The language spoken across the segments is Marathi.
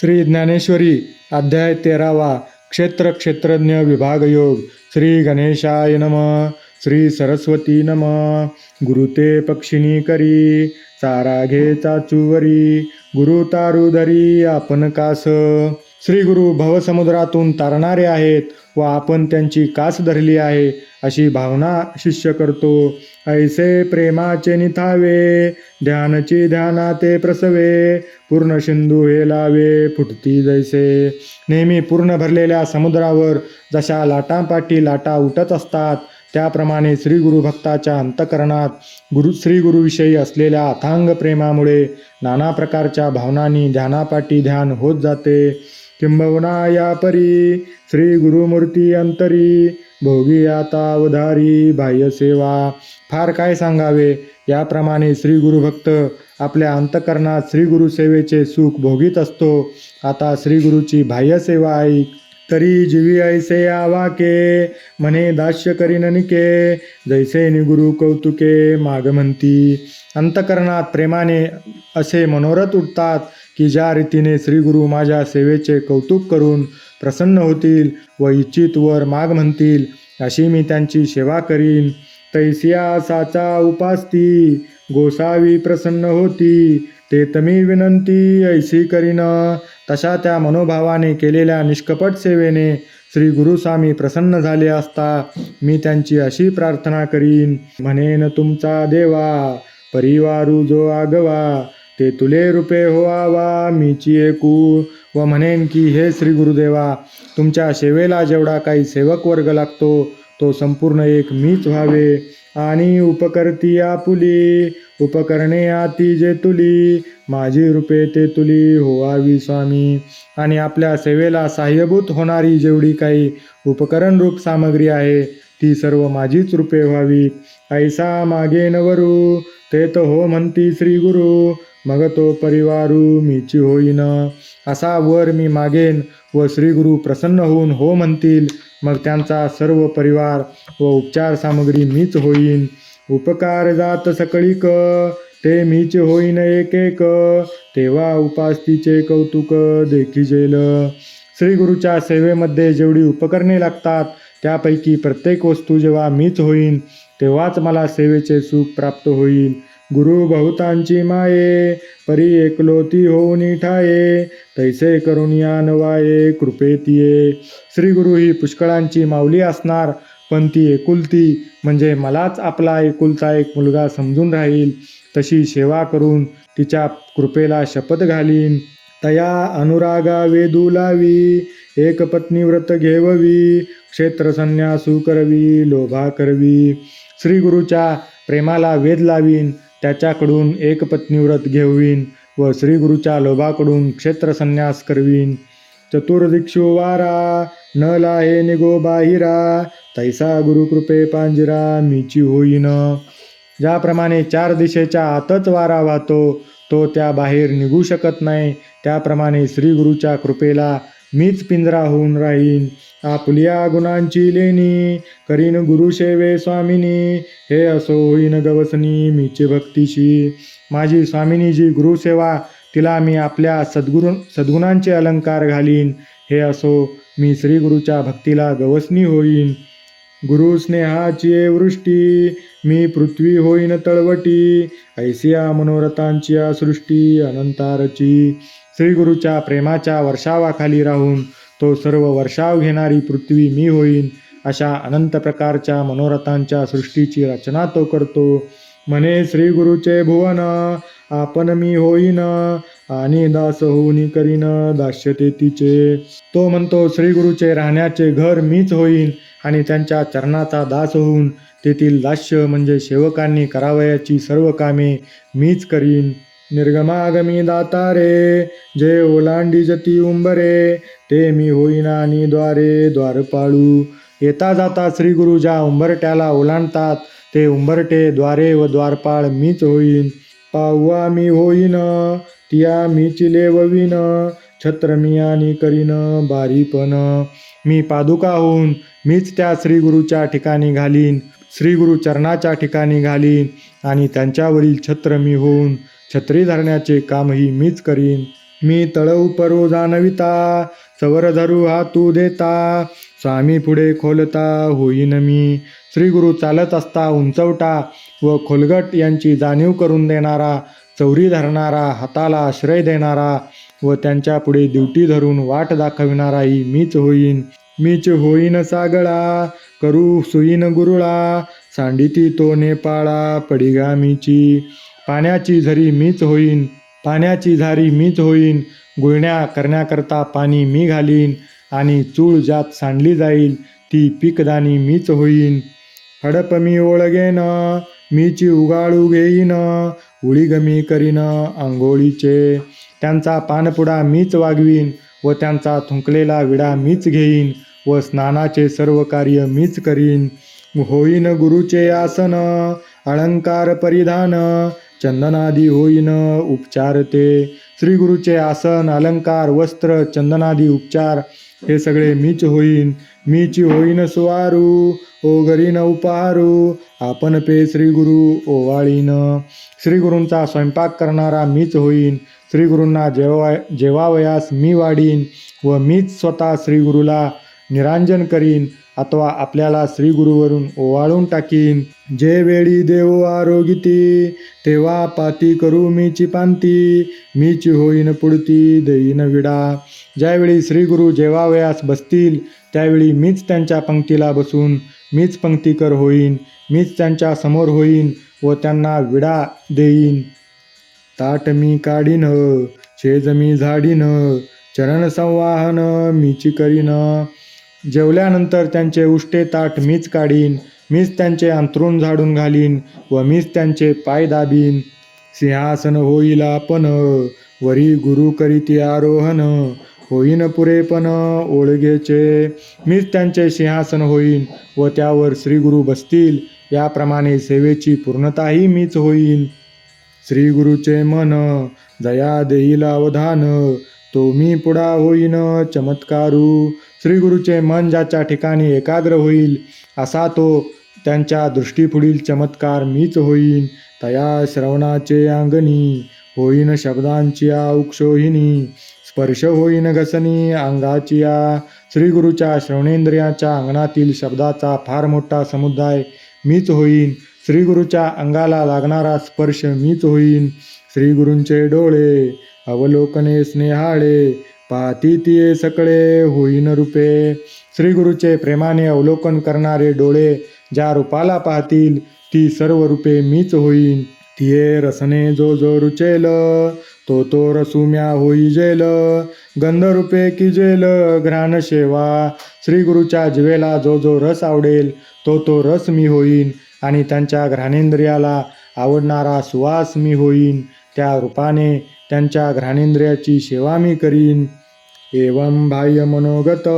श्री ज्ञानेश्वरी अध्याय तेरावा क्षेत्र क्षेत्रज्ञ विभाग योग श्री गणेशाय नम श्री सरस्वती नम गुरुते पक्षिणी करी चारा घे चाचुवरी गुरु तारुधरी आपण कास श्री गुरु भवसमुद्रातून तारणारे आहेत व आपण त्यांची कास धरली आहे अशी भावना शिष्य करतो. ऐसे प्रेमाचे निथावे ध्यानची ध्यानाते प्रसवे पूर्ण सिंधू हे लावे फुटती जैसे. नेहमी पूर्ण भरलेल्या समुद्रावर जशा लाटांपाठी लाटा उठत असतात त्याप्रमाणे श्री गुरु भक्ताच्या अंतकरणात गुरु श्री गुरुविषयी असलेल्या अथांग प्रेमामुळे नाना प्रकारच्या भावनांनी ध्यानापाठी ध्यान होत जाते. किंबहुना या परी श्री गुरुमूर्ती अंतरी भोगी आता उधारी बाह्य सेवा. फार काय सांगावे? याप्रमाणे श्री गुरुभक्त आपल्या अंतकरणात श्री गुरु सेवेचे सुख भोगीत असतो. आता श्री गुरुची बाह्य सेवा ऐक तरी जीवी ऐसे आवाके म्हणे दास्य करीन निके जैसे निगुरु कौतुके माग म्हणती अंतकरणात प्रेमाने असे मनोरथ उठतात की ज्या रीतीने श्रीगुरु माझ्या सेवेचे कौतुक करून प्रसन्न होतील व इच्छित वर माग म्हणतील अशी मी त्यांची सेवा करीन. तैसिया साचा उपासती गोसावी प्रसन्न होती. ते तमी विनंती ऐशी करीन. तशा त्या मनोभावाने केलेल्या निष्कपट सेवेने श्री गुरुस्वामी प्रसन्न झाले असता मी त्यांची अशी प्रार्थना करीन. म्हणेन तुमचा देवा परिवारू जो आगवा ते तुले रूपे होवावा मीची एकू. व म्हणेन की हे श्री गुरुदेवा तुमच्या सेवेला जेवढा काही सेवक वर्ग लागतो तो संपूर्ण एक मीच व्हावे. आणि उपकरती आपुली उपकरणे आती जे तुली माझी रूपे ते तुली होवावी स्वामी. आणि आपल्या सेवेला सहाय्यभूत होणारी जेवढी काही उपकरण रूप सामग्री आहे ती सर्व माझीच रूपे व्हावी. ऐसा मागे नवरू ते तर हो म्हणती श्री गुरु. मग तो परिवारू मीची होईन. असा वर मी मागेन व श्रीगुरु प्रसन्न होऊन हो म्हणतील. मग त्यांचा सर्व परिवार व उपचार सामग्री मीच होईन. उपकार जात सकळीक ते मीच होईन एक एक तेव्हा उपास्तीचे कौतुक देखी जेल. गुरुच्या सेवेमध्ये जेवढी उपकरणे लागतात त्यापैकी प्रत्येक वस्तू जेव्हा मीच होईन तेव्हाच मला सेवेचे सुख प्राप्त होईल. गुरु बहुतांची माये परी एकलोती होऊन ठाये तैसे करून या नवाये कृपेतिये. श्री गुरु ही पुष्कळांची माऊली असणार पण ती एकुलती म्हणजे मलाच आपला एकुलता एक मुलगा समजून राहील. तशी सेवा करून तिच्या कृपेला शपथ घालीन. तया अनुरागा वेदू लावी एक पत्नी व्रत घेववी क्षेत्र संन्यासू करवी लोभा करवी. श्री गुरुच्या प्रेमाला वेद लावीन. त्याच्याकडून एक पत्नीव्रत घेवीन व श्रीगुरूच्या लोभाकडून क्षेत्र संन्यास करवीन. चतुर्दिक्षु वारा न लाहे निगो बाहिरा तैसा गुरुकृपे पांजिरा मीची होईन. ज्याप्रमाणे चार दिशेच्या आतच वारा वाहतो तो त्या बाहेर निघू शकत नाही. त्याप्रमाणे श्री गुरुच्या कृपेला मीच पिंजरा होऊन राहीन. आपल्या गुणांची लेणी करीन गुरुसेवे स्वामिनी. हे असो होईन गवसनी मीचे भक्तीशी. माझी स्वामिनी जी गुरुसेवा तिला मी आपल्या सद्गुरु सद्गुणांचे अलंकार घालीन. हे असो मी श्रीगुरूच्या भक्तीला गवसनी होईन. गुरु स्नेहाची वृष्टी मी पृथ्वी होईन तळवटी. ऐसिया मनोरथांची सृष्टी अनंतारची. श्रीगुरूच्या प्रेमाच्या वर्षावाखाली राहून तो सर्व वर्षाव घेणारी पृथ्वी मी होईन. अशा अनंत प्रकारच्या मनोरथांच्या सृष्टीची रचना तो करतो. म्हणे श्री गुरुचे भुवन आपण मी होईन आणि दास होऊनी करीन दास्यते तिचे तो म्हणतो श्री गुरुचे राहण्याचे घर मीच होईन आणि त्यांच्या चरणाचा दास होऊन तेथील दास्य म्हणजे सेवकांनी करावयाची सर्व कामे मीच करीन. निर्गमागमी दातारे जे ओलांडी जती उंबरे ते मी होईन आणि द्वारे द्वारपाळू. येता जाता श्री गुरु ज्या उंबरट्याला ओलांडतात ते उंबरटे द्वारे व द्वारपाळ मीच होईन. पाहुआ मी होईन तिया मी चिले ववीन छत्र मी आणि करीन बारीपण. मी पादुका होऊन मीच त्या श्री गुरुच्या ठिकाणी घालीन श्री गुरु चरणाच्या ठिकाणी घालीन आणि त्यांच्यावरील छत्र मी होऊन छत्री धरण्याचे कामही मीच करीन. मी तळव परो जाणविता सवर धरू हातू देता. स्वामी पुढे खोलता होईन मी. श्री गुरु चालत असता उंचवटा व खोलगट यांची जाणीव करून देणारा चौरी धरणारा हाताला आश्रय देणारा व त्यांच्या पुढे दिवटी धरून वाट दाखविणाराही मीच होईन. मीच होईन सागळा करू सुईन गुरुळा सांडिती तो नेपाळा पडिगामीची. पाण्याची झरी मीच होईन पाण्याची झारी मीच होईन गुळण्या करण्याकरता पाणी मी घालीन आणि चूळ ज्यात सांडली जाईल ती पीकदानी मीच होईन. हडप मी ओळगेन मीची उगाळू घेईन उळीगमी करीन आंघोळीचे. त्यांचा पानपुडा मीच वागवीन व त्यांचा थुंकलेला विडा मीच घेईन व स्नानाचे सर्व कार्य मीच करीन. होईन गुरुचे आसन अलंकार परिधान चंदनादी होईन उपचार ते. श्री गुरुचे आसन अलंकार वस्त्र चंदनादी उपचार हे सगळे मीच होईन. मीची होईन सुवारू ओ गरीन उपहारू आपण पे श्री गुरु ओवाळीन. श्री गुरूंचा स्वयंपाक करणारा मीच होईन. श्री गुरूंना जेवा जेवावयास मी वाढीन व मीच स्वतः श्री गुरुला निरांजन करीन. अथवा आपल्याला श्रीगुरुवरून ओवाळून टाकीन. जे वेळी देव आरोगिती तेव्हा पाती करू मीची पांती मीची होईन पुढती देईन विडा. ज्यावेळी श्री गुरु जेवावयास बसतील त्यावेळी मीच त्यांच्या पंक्तीला बसून मीच पंक्तीकर होईन मीच त्यांच्यासमोर होईन व त्यांना विडा देईन. ताट मी काढीन शेज मी झाडीन चरण संवाहन मीची करीन. जेवल्यानंतर त्यांचे उष्टे ताट मीच काढीन मीच त्यांचे अंथरूण झाडून घालीन व मीच त्यांचे पाय दाबीन. सिंहासन होईल आपण वरी गुरु करीती आरोहण होईन पुरेपण ओळगेचे मीच त्यांचे सिंहासन होईन व त्यावर श्रीगुरु बसतील याप्रमाणे सेवेची पूर्णताही मीच होईन. श्रीगुरुचे मन जया देईल अवधान तो मी पुढा होईन चमत्कारू. श्री गुरुचे मन ज्याच्या ठिकाणी एकाग्र होईल असा तो त्यांच्या दृष्टीपुढील चमत्कार मीच होईन. तया श्रवणाचे अंगणी होईन शब्दांची औक्षोहिनी स्पर्श होईन घसनी अंगाची या श्री गुरुच्या श्रवणेंद्रियाच्या अंगणातील शब्दाचा फार मोठा समुदाय मीच होईन. श्री गुरुच्या अंगाला लागणारा स्पर्श मीच होईन. श्रीगुरूंचे डोळे अवलोकने स्नेहाळे पाहती तिये सकळे होईन रूपे. श्री गुरुचे प्रेमाने अवलोकन करणारे डोळे ज्या रूपाला पाहतील ती सर्व रूपे मीच होईन. तिये रसने जो जो रुचेल तो तो रसुम्या होई जेल. गंधरूपे की जेल घ्राण शेवा. श्री गुरुच्या जिवेला जो जो रस आवडेल तो तो रस मी होईन. आणि त्यांच्या घ्राणेंद्रियाला आवडणारा सुवास मी होईन. त्या रूपाने त्यांच्या घ्राणेंद्रियाची सेवा मी करीन. एवं बाह्य मनोगत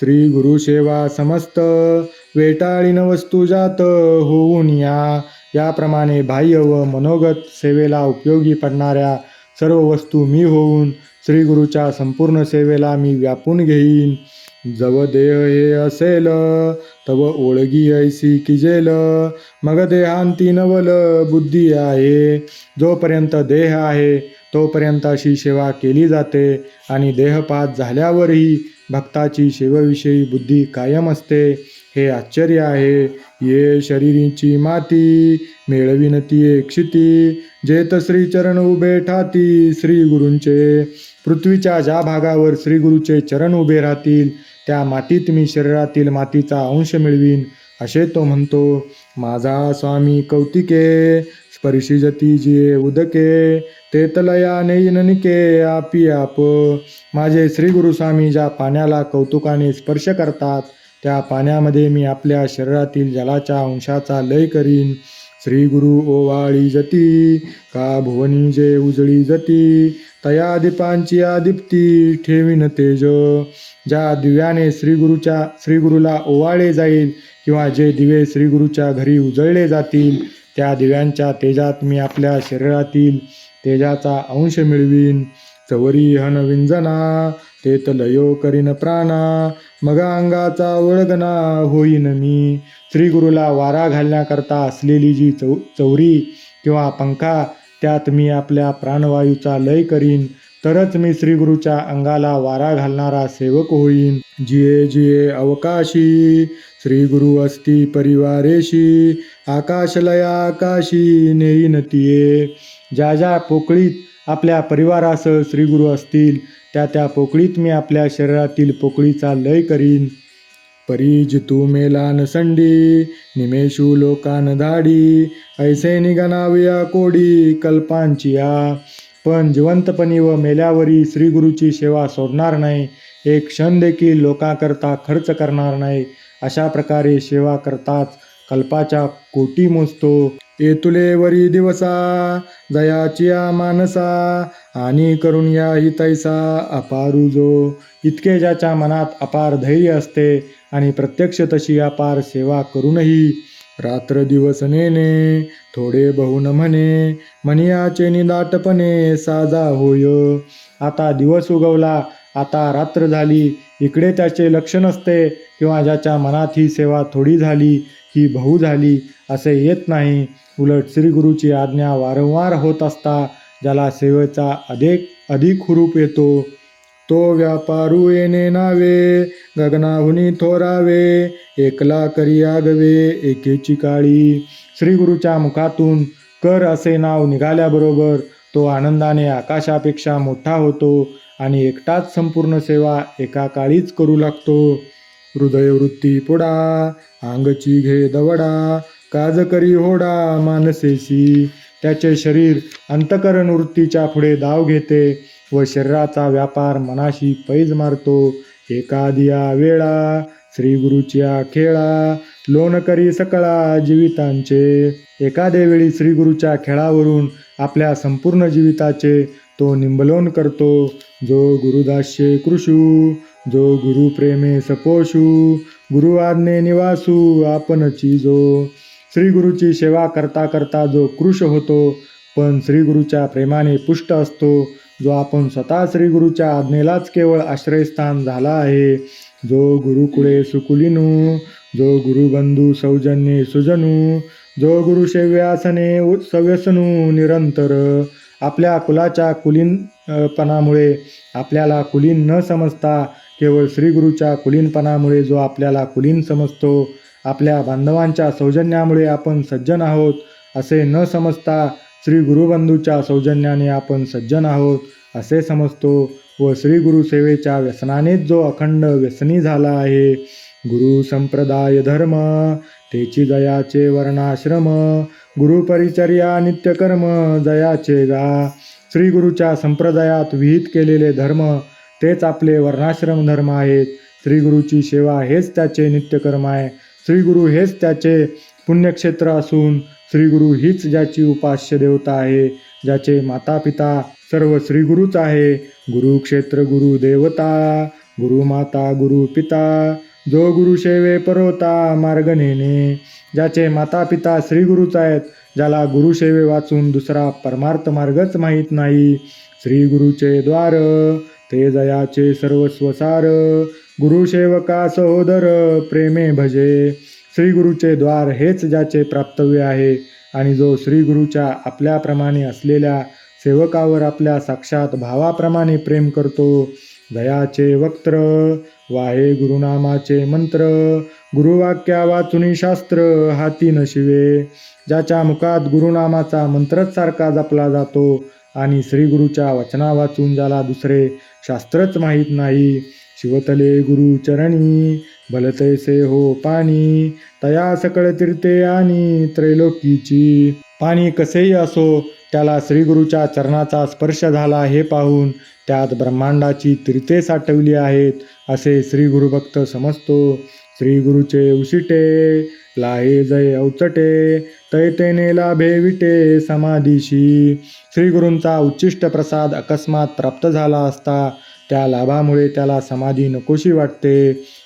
श्री गुरुसेवा समस्त। वेटाळीन वस्तू जात होऊन या। याप्रमाणे बाह्य व मनोगत सेवेला उपयोगी पडणाऱ्या सर्व वस्तू मी होऊन श्री गुरुच्या संपूर्ण सेवेला मी व्यापून घेईन. जव देह हे असेल तव ओळगी ऐसी किजेल मग देहांती नवल बुद्धी आहे. जोपर्यंत देह आहे तोपर्यंत अशी सेवा केली जाते आणि देहपात झाल्यावरही भक्ताची सेवेविषयी बुद्धी कायम असते. हे आश्चर्य आहे. ये शरीरीची माती मेळविनती क्षिती जेत श्रीचरण उभे ठाती श्री गुरूंचे. पृथ्वीच्या ज्या भागावर श्री गुरुचे चरण उभे राहतील त्या मातीत मी शरीरातील मातीचा अंश मिळवीन असे तो म्हणतो. माझा स्वामी कौतिके परिशिजती जती जिये उदके ते तलया नैननिके आपी आप। माझे श्री गुरुस्वामी ज्या पाण्याला कौतुकाने स्पर्श करतात त्या पाण्यामध्ये मी आपल्या शरीरातील जलाच्या अंशाचा लय करीन. श्री गुरु ओवाळी जती का भुवनी जे उजळी जती तया दीपांची आदिप्ती ठेवीन तेज. ज्या दिव्याने श्री गुरुच्या श्री गुरुला जाईल किंवा जे दिवे श्री गुरुच्या घरी उजळले जातील त्या दिव्यांच्या तेजात मी आपल्या शरीरातील तेजाचा अंश मिळवीन. चवरी हन विंजना तेत लयो करीन प्राणा मग अंगाचा वळगना होईन मी. श्री गुरुला वारा घालण्याकरता असलेली जी चौ चौरी किंवा पंखा त्यात मी आपल्या प्राणवायूचा लय करीन. तरच मी श्रीगुरूच्या अंगाला वारा घालणारा सेवक होईन. जिये जिये अवकाशी श्री गुरु असती परिवारेशी आकाशलया आकाशी नेईन तिये. ज्या ज्या पोकळीत आपल्या परिवारासह श्रीगुरु असतील त्या त्या पोकळीत मी आपल्या शरीरातील पोकळीचा लय करीन. परीज जितू मेलान संडी निमेशू लोकान धाडी ऐसे निघणाविया कोडी कल्पांची या पण जिवंतपणी व मेल्यावरी श्रीगुरूची सेवा सोडणार नाही एक क्षण देखील लोकांकरता खर्च करणार नाही अशा प्रकारे सेवा करताच कल्पाच्या कोटी मोजतो. येतुले वरी दिवसा जयाचिया मानसा आणि करून या हितैसा अपारू जो. इतके ज्याच्या मनात अपार धैर्य असते आणि प्रत्यक्ष तशी अपार सेवा करूनही रात्र दिवस नेने थोडे बहुन म्हणे मनियाचे निदाटपणे साजा होय. आता दिवस उगवला आता रात्र झाली इकडे त्याचे लक्ष नसते किंवा ज्याच्या मनात ही सेवा थोडी झाली ही बहु झाली असे येत नाही. उलट श्रीगुरूची आज्ञा वारंवार होत असता ज्याला सेवेचा अधिक अधिक हुरूप येतो. तो व्यापारू येणे नावे गगनाहुनी थोरावे एकला करी आगवे एकेची काळी. श्रीगुरूच्या मुखातून कर असे नाव निघाल्याबरोबर तो आनंदाने आकाशापेक्षा मोठा होतो आणि एकटाच संपूर्ण सेवा एका काळीच करू लागतो. हृदयवृत्ती पुडा अंगची घे दवडा काज करी होडा मानसेशी. त्याचे शरीर अंतकरण वृत्तीच्या पुढे दाव घेते. व शरीराचा व्यापार मनाशी पैज मारतो. एकादिया वेळा श्री गुरुच्या खेळा लोण करी सकळा जीवितांचे. एखाद्या वेळी श्रीगुरूच्या खेळावरून आपल्या संपूर्ण जीविताचे तो निंबलोन करतो. जो गुरुदास्ये कृषू जो गुरु प्रेमे सपोषू गुरु आज्ञे निवासू आपणची जो. श्रीगुरूची सेवा करता करता जो कृश होतो पण श्रीगुरूच्या प्रेमाने पुष्ट असतो. जो आपण स्वतः श्री गुरुच्या आज्ञेलाच केवळ आश्रयस्थान झाला आहे. जो गुरुकुळे सुकुलिनू जो गुरुबंधू सौजन्ये सुजनू जो गुरुसेव्यासने सव्यसनू निरंतर. आपल्या कुलाच्या कुलीनपणामुळे आपल्याला कुलीन न समजता केवळ श्रीगुरूच्या कुलीनपणामुळे जो आपल्याला कुलीन समजतो आपल्या बांधवांच्या सौजन्यामुळे आपण सज्जन आहोत असे न समजता श्री गुरुबंधूच्या सौजन्याने आपण सज्जन आहोत असे समजतो व श्री गुरु सेवेच्या व्यसनानेच जो अखंड व्यसनी झाला आहे गुरु संप्रदाय धर्म तेची जयाचे वर्णाश्रम गुरुपरिचर्या नित्यकर्म जयाचे गा श्री गुरुच्या संप्रदायात विहित केलेले धर्म तेच आपले वर्णाश्रम धर्म आहेत. श्री गुरुची सेवा हेच त्याचे नित्यकर्म आहे. श्री गुरु हेच त्याचे पुण्यक्षेत्र असून श्री गुरु हीच ज्याची उपास्य देवता आहे ज्याचे माता पिता सर्व श्री गुरुच आहे. गुरुक्षेत्र गुरु देवता गुरु माता गुरु पिता जो गुरु सेवे परोता मार्ग नेणे. ज्याचे माता पिता श्री गुरुच आहेत ज्याला गुरुसेवे वाचून दुसरा परमार्थ मार्गच माहीत नाही. श्री गुरुचे द्वार ते जयाचे सर्वस्वसार. गुरुसेवका सहोदर प्रेमे भजे. श्रीगुरूचे द्वार हेच ज्याचे प्राप्तव्य आहे. आणि जो श्री गुरुच्या आपल्याप्रमाणे असलेल्या सेवकावर आपल्या साक्षात भावाप्रमाणे प्रेम करतो दयाचे वक्त्र वाहे गुरुनामाचे मंत्र गुरुवाक्या वाचुनी शास्त्र हाती नशिवे ज्याच्या मुखात गुरुनामाचा मंत्रच सारखा जपला जातो आणि श्रीगुरूच्या वचना वाचून ज्याला दुसरे शास्त्रच माहीत नाही शिवतले गुरुचरणी भलतैसे हो पाणी तया सकळ तीर्थे आणि त्रैलोकीची. पाणी कसेही असो त्याला श्रीगुरूच्या चरणाचा स्पर्श झाला हे पाहून त्यात ब्रह्मांडाची तीर्थे साठवली आहेत असे श्रीगुरुभक्त समजतो. श्री गुरुचे उशिटे लाहे जय अवचटे तैतेने लाभे विटे समाधीशी. श्रीगुरूंचा उच्चिष्ट प्रसाद अकस्मात प्राप्त झाला असता त्या लाभामुळे त्याला समाधी नकोशी वाटते.